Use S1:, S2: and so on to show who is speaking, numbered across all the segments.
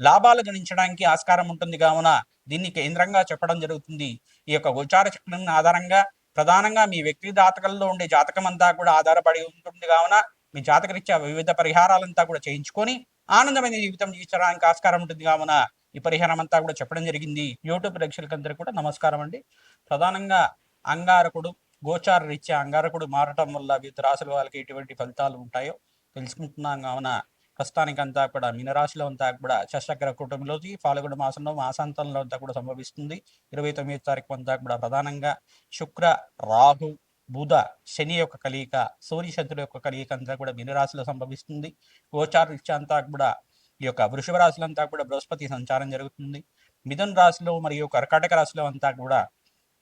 S1: లాభాలు గణించడానికి ఆస్కారం ఉంటుంది. కావున దీన్ని కేంద్రంగా చెప్పడం జరుగుతుంది. ఈ యొక్క గోచార చక్రం ఆధారంగా ప్రధానంగా మీ వ్యక్తి జాతకంలో ఉండే జాతకం అంతా కూడా ఆధారపడి ఉంటుంది. కావున మీ జాతకరీత్యా వివిధ పరిహారాలంతా కూడా చేయించుకొని ఆనందమైన జీవితం జీవించడానికి ఆస్కారం ఉంటుంది. కావున ఈ పరిహారం అంతా కూడా చెప్పడం జరిగింది. యూట్యూబ్ ప్రేక్షకులందరూ కూడా నమస్కారం అండి. ప్రధానంగా అంగారకుడు గోచార రీత్యా అంగారకుడు మారటం వల్ల వివిధ రాశుల వాళ్ళకి ఎటువంటి ఫలితాలు ఉంటాయో తెలుసుకుంటున్నాం. కావున ప్రస్తుతానికంతా కూడా మీనరాశిలో అంతా కూడా శశగ్ర కుటుంబంలోకి ఫాల్గుణ మాసంలో మాసాంతంలో అంతా కూడా సంభవిస్తుంది. ఇరవై తొమ్మిది తారీఖు అంతా కూడా ప్రధానంగా శుక్ర రాహు బుధ శని యొక్క కలియిక సూర్య చంద్రుడు యొక్క కలియిక అంతా కూడా మీనరాశిలో సంభవిస్తుంది. గోచార రీత్యా అంతా కూడా ఈ యొక్క వృషభ రాశులు అంతా కూడా బృహస్పతి సంచారం జరుగుతుంది. మిథున్ రాశిలో మరియు కర్కాటక రాశిలో అంతా కూడా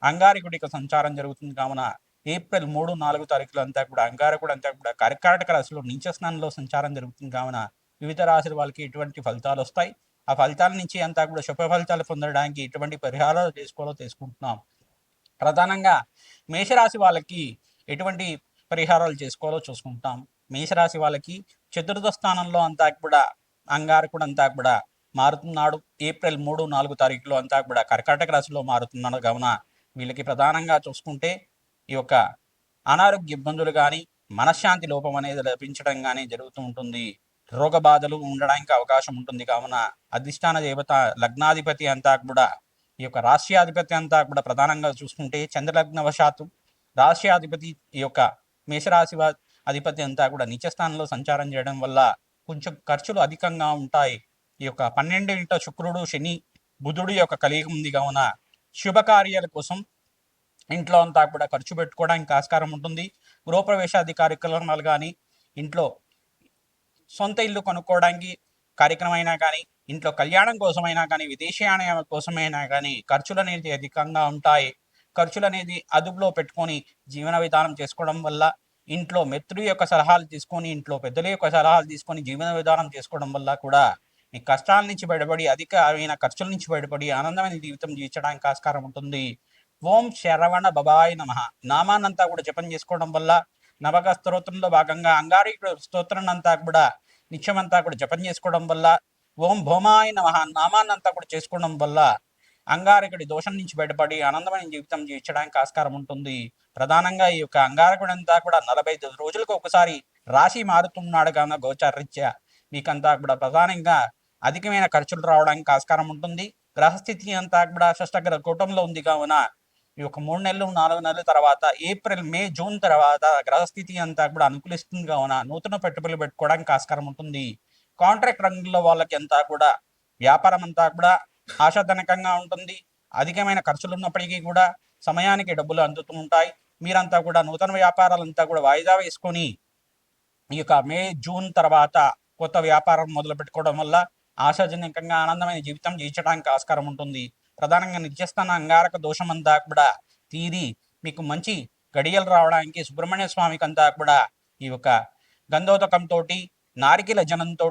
S1: అంగారికుడికి సంచారం జరుగుతుంది. కావున ఏప్రిల్ మూడు నాలుగు తారీఖులు అంతా కూడా అంగారకుడు అంతా కూడా కర్కాటక రాశిలో నీచ స్నానంలో సంచారం జరుగుతుంది. కావున వివిధ రాశుల వాళ్ళకి ఎటువంటి ఫలితాలు వస్తాయి. ఆ ఫలితాల నుంచి అంతా కూడా శుభ ఫలితాలు పొందడానికి ఎటువంటి పరిహారాలు చేసుకోవాలో తీసుకుంటున్నాం ప్రధానంగా మేషరాశి వాళ్ళకి ఎటువంటి పరిహారాలు చేసుకోవాలో చూసుకుంటాం. మేషరాశి వాళ్ళకి చతుర్థ స్థానంలో అంతా కూడా అంగారకుడు అంతా కూడా మారుతున్నాడు. ఏప్రిల్ మూడు నాలుగు తారీఖులో అంతా కూడా కర్కాటక రాశిలో మారుతున్నాడు. కావున వీళ్ళకి ప్రధానంగా చూసుకుంటే ఈ యొక్క అనారోగ్య ఇబ్బందులు కానీ మనశ్శాంతి లోపం అనేది లభించడం కానీ జరుగుతూ ఉంటుంది. రోగ బాధలు ఉండడానికి అవకాశం ఉంటుంది. కావున అధిష్టాన దేవత లగ్నాధిపతి అంతా కూడా ఈ యొక్క రాష్ట్రాధిపతి అంతా కూడా ప్రధానంగా చూసుకుంటే చంద్రలగ్నవశాత్తు రాష్ట్రాధిపతి ఈ యొక్క మేషరాశి అధిపతి అంతా కూడా నిత్యస్థానంలో సంచారం చేయడం వల్ల కొంచెం ఖర్చులు అధికంగా ఉంటాయి. ఈ యొక్క పన్నెండు ఇంట శుక్రుడు శని బుధుడు యొక్క కలిగి ఉంది. కావున శుభకార్యాల కోసం ఇంట్లో అంతా కూడా ఖర్చు పెట్టుకోవడానికి ఆస్కారం ఉంటుంది. గృహప్రవేశాది కార్యక్రమాలు కానీ ఇంట్లో సొంత ఇల్లు కొనుక్కోవడానికి కార్యక్రమం అయినా కానీ ఇంట్లో కళ్యాణం కోసమైనా కానీ విదేశీయాన కోసమైనా కానీ ఖర్చులు అనేది అధికంగా ఉంటాయి. ఖర్చులు అనేది అదుపులో పెట్టుకొని జీవన విధానం చేసుకోవడం వల్ల ఇంట్లో మిత్రుల యొక్క సలహాలు తీసుకొని ఇంట్లో పెద్దల యొక్క సలహాలు తీసుకొని జీవన విధానం చేసుకోవడం వల్ల కూడా మీ కష్టాల నుంచి బయటపడి అధికమైన ఖర్చుల నుంచి బయటపడి ఆనందమైన జీవితం జీవించడానికి ఆస్కారం ఉంటుంది. ఓం శరవణ బబాయ్ నమ. నామాన్నంతా కూడా జపం చేసుకోవడం వల్ల నవక స్తోత్రంలో భాగంగా అంగారి స్తోత్రం అంతా కూడా నిత్యమంతా కూడా జపం చేసుకోవడం వల్ల ఓం భోమాయ నమ. నామాన్నంతా కూడా చేసుకోవడం వల్ల అంగారకుడి దోషం నుంచి బయటపడి ఆనందమైన జీవితం జీవించడానికి ఆస్కారం ఉంటుంది. ప్రధానంగా ఈ యొక్క అంగారకుడు అంతా కూడా నలభై ఐదు రోజులకు ఒకసారి రాశి మారుతున్నాడు కావున గోచారీత్యా మీకంతా కూడా ప్రధానంగా అధికమైన ఖర్చులు రావడానికి ఆస్కారం ఉంటుంది. గ్రహస్థితి అంతా కూడా షష్టగ్రహ కూటంలో ఉంది కావున ఈ యొక్క మూడు నెలలు నాలుగు నెలల తర్వాత ఏప్రిల్ మే జూన్ తర్వాత గ్రహస్థితి అంతా కూడా అనుకూలిస్తుంది కావున నూతన పెట్టుబడులు పెట్టుకోవడానికి ఆస్కారం ఉంటుంది. కాంట్రాక్ట్ రంగంలో వాళ్ళకి అంతా కూడా వ్యాపారం అంతా కూడా ఆశాజనకంగా ఉంటుంది. అధికమైన ఖర్చులు ఉన్నప్పటికీ కూడా సమయానికి డబ్బులు అందుతూ ఉంటాయి. మీరంతా కూడా నూతన వ్యాపారాలంతా కూడా వాయిదా వేసుకొని ఈ యొక్క మే జూన్ తర్వాత కొత్త వ్యాపారం మొదలు పెట్టుకోవడం వల్ల ఆశాజనకంగా ఆనందమైన జీవితం జీవించడానికి ఆస్కారం ఉంటుంది. ప్రధానంగా నిత్యస్థాన అంగారక దోషమంతా కూడా తీరి మీకు మంచి గడియలు రావడానికి సుబ్రహ్మణ్య స్వామికి అంతా కూడా ఈ యొక్క గంధోదకంతో నారికిల జనంతో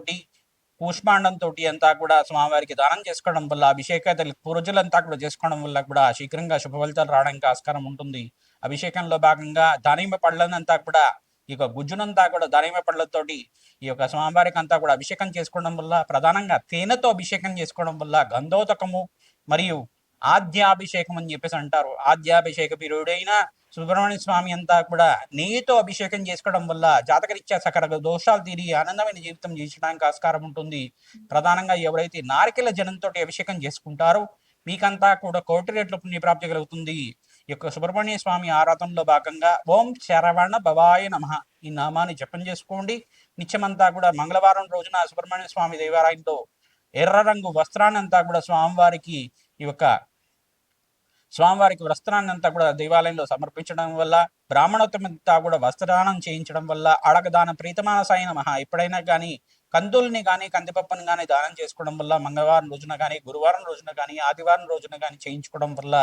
S1: కూష్మాండంతో అంతా కూడా స్వామివారికి దానం చేసుకోవడం వల్ల అభిషేకాదులు పూర్వజులంతా కూడా చేసుకోవడం వల్ల కూడా శీఘ్రంగా శుభ ఫలితాలు రావడానికి ఆస్కారం ఉంటుంది. అభిషేకంలో భాగంగా దానిమ్మ పళ్ళనంతా కూడా ఈ యొక్క గుజ్జునంతా కూడా దానిమ్మ పళ్ళతోటి ఈ యొక్క స్వామివారికి అంతా కూడా అభిషేకం చేసుకోవడం వల్ల ప్రధానంగా తేనెతో అభిషేకం చేసుకోవడం వల్ల గంధోదకము మరియు ఆద్యాభిషేకం అని చెప్పేసి అంటారు. ఆద్యాభిషేక పీరుడైన సుబ్రహ్మణ్య స్వామి అంతా కూడా నెయ్యితో అభిషేకం చేసుకోవడం వల్ల జాతకరీత్యా సకల దోషాలు తీరి ఆనందమైన జీవితం జీవించడానికి ఆస్కారం ఉంటుంది. ప్రధానంగా ఎవరైతే నారికెల జనంతో అభిషేకం చేసుకుంటారో మీకంతా కూడా కోటి రేట్ల పుణ్యప్రాప్తి కలుగుతుంది. ఈ యొక్క సుబ్రహ్మణ్య స్వామి ఆరాధనలో భాగంగా ఓం శరవణ భవాయ నమ ఈ నామాన్ని జపం చేసుకోండి. నిత్యమంతా కూడా మంగళవారం రోజున సుబ్రహ్మణ్య స్వామి దేవాలయంలో ఎర్ర రంగు వస్త్రాన్నంతా కూడా స్వామివారికి ఈ యొక్క స్వామివారికి వస్త్రాన్నంతా కూడా దేవాలయంలో సమర్పించడం వల్ల బ్రాహ్మణోత్తమంతా కూడా వస్త్రదానం చేయించడం వల్ల అడగదాన ప్రీతమాన సాయి మహా ఎప్పుడైనా కానీ కందుల్ని కానీ కందిపప్పుని కానీ దానం చేసుకోవడం వల్ల మంగళవారం రోజున కానీ గురువారం రోజున కానీ ఆదివారం రోజున కానీ చేయించుకోవడం వల్ల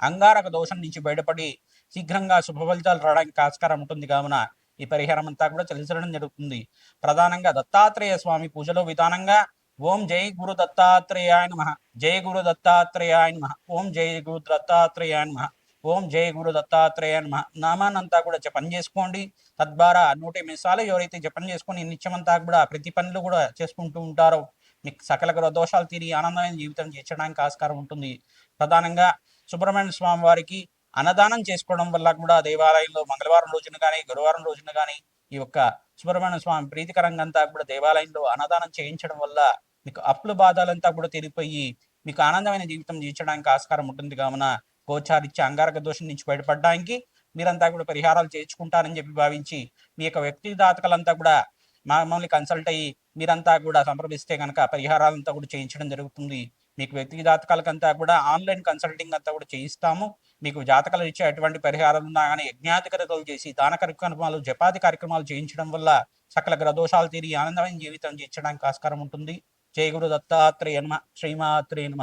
S1: అంగారక దోషం నుంచి బయటపడి శీఘ్రంగా శుభ ఫలితాలు రావడానికి ఆస్కారం ఉంటుంది. కావున ఈ పరిహారం అంతా కూడా చెల్లించడం జరుగుతుంది. ప్రధానంగా దత్తాత్రేయ స్వామి పూజలో విధానంగా ఓం జై గురు దత్తాత్రేయాయ నమ. జై గురు దత్తాత్రేయాయ నమ. ఓం జై గురు దత్తాత్రేయాయ నమ. ఓం జై గురు దత్తాత్రేయ నమ. నామానంతా కూడా జపం చేసుకోండి. తద్వారా నూట ఎనిమిది సార్లు ఎవరైతే జపం చేసుకొని నిత్యమంతా కూడా ప్రతి పనులు కూడా చేసుకుంటూ ఉంటారో మీకు సకల గ్రహ దోషాలు తీరి ఆనందమైన జీవితం చేర్చడానికి ఆస్కారం ఉంటుంది. ప్రధానంగా సుబ్రహ్మణ్య స్వామి వారికి అన్నదానం చేసుకోవడం వల్ల కూడా దేవాలయంలో మంగళవారం రోజున కానీ గురువారం రోజున కానీ ఈ యొక్క సుబ్రహ్మణ్య స్వామి ప్రీతికరంగా అంతా కూడా దేవాలయంలో అన్నదానం చేయించడం వల్ల మీకు అప్పుల బాధలంతా కూడా తిరిగిపోయి మీకు ఆనందమైన జీవితం జీవించడానికి ఆస్కారం ఉంటుంది. కావున గోచారిచ్చే అంగారక దోషం నుంచి బయటపడడానికి మీరంతా కూడా పరిహారాలు చేర్చుకుంటారని చెప్పి భావించి మీ యొక్క వ్యక్తి దాతకలంతా కూడా మమ్మల్ని కన్సల్ట్ అయ్యి మీరంతా కూడా సంప్రదిస్తే కనుక పరిహారాలంతా కూడా చేయించడం జరుగుతుంది. మీకు వ్యక్తి జాతకాలకంతా కూడా ఆన్లైన్ కన్సల్టింగ్ అంతా కూడా చేయిస్తాము. మీకు జాతకాలు ఇచ్చే ఎటువంటి పరిహారాలు ఉన్నా కానీ యజ్ఞాధికరతలు చేసి దాన కార్యక్రమాలు జపాది కార్యక్రమాలు చేయించడం వల్ల సకల గ్రదోషాలు తీరి ఆనందమైన జీవితం జీవించడానికి ఆస్కారం ఉంటుంది. జై గురు దత్తాత్రేయ నమ శ్రీమాత్రే నమ.